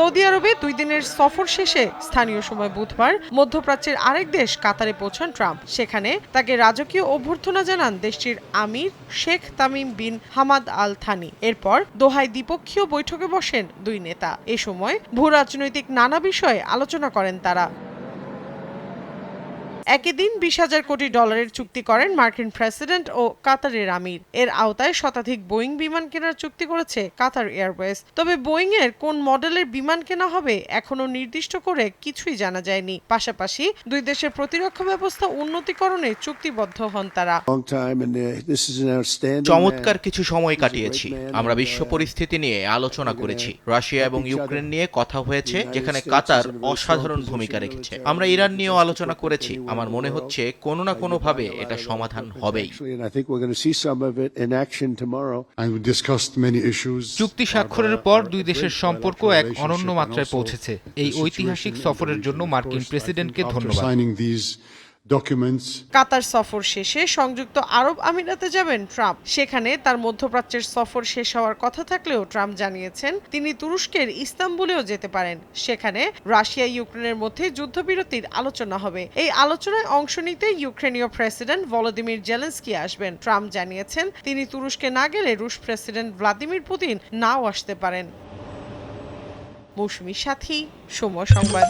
Saudi আরবে দুই দিনের সফর শেষে স্থানীয় সময় বুধবার মধ্যপ্রাচ্যের আরেক দেশ কাতারে পৌঁছান ট্রাম্প। সেখানে তাকে রাজকীয় অভ্যর্থনা জানান দেশটির আমির Sheikh Tamim bin Hamad Al Thani এরপর দোহায় দ্বিপক্ষীয় বৈঠকে বসেন দুই নেতা। এ সময় ভূ রাজনৈতিক নানা বিষয়ে আলোচনা করেন তারা। একই দিন বিশ হাজার কোটি ডলারের চুক্তি করেন মার্কিন প্রেসিডেন্ট ও কাতারের আমির। এর আওতায় শতাধিক বোয়িং বিমান কেনার চুক্তি করেছে কাতার এয়ারওয়েজ। তবে বোয়িং এর কোন মডেলের বিমান কেনা হবে এখনও নির্দিষ্ট করে কিছুই জানা যায়নি। পাশাপাশি দুই দেশের প্রতিরক্ষা ব্যবস্থা উন্নতিকরণে চুক্তিবদ্ধ হন তারা। Uh, outstanding চমৎকার কিছু সময় কাটিয়েছি। আমরা বিশ্ব uh, পরিস্থিতি নিয়ে আলোচনা করেছি। রাশিয়া এবং ইউক্রেন নিয়ে কথা হয়েছে যেখানে কাতার অসাধারণ ভূমিকা রেখেছে। আমরা ইরান নিয়েও আলোচনা করেছি। আমার মনে হচ্ছে কোনো না কোনো ভাবে এটা সমাধান হবেই। চুক্তি স্বাক্ষরের পর দুই দেশের সম্পর্ক এক অনন্য মাত্রায় পৌঁছেছে। এই ঐতিহাসিক সফরের জন্য মার্কিন প্রেসিডেন্টকে ধন্যবাদ। Documents. কাতার সফর শেষে সংযুক্ত আরব আমিরাতে যাবেন ট্রাম্প। সেখানে তার মধ্যপ্রাচ্যের সফর শেষ হওয়ার কথা থাকলেও ট্রাম্প জানিয়েছেন, তিনি তুরস্কের ইস্তাম্বুলেও যেতে পারেন। সেখানে রাশিয়া, ইউক্রেনের মধ্যে যুদ্ধবিরতির আলোচনা হবে। এই আলোচনায় অংশ নিতে ইউক্রেনীয় প্রেসিডেন্ট ভলোদিমির জেলেন্সকি আসবেন। ট্রাম্প জানিয়েছেন, তিনি তুরস্কে না গেলে রুশ প্রেসিডেন্ট ভ্লাদিমির পুতিন নাও আসতে পারেন। মৌসুমী সাথী, সময় সংবাদ।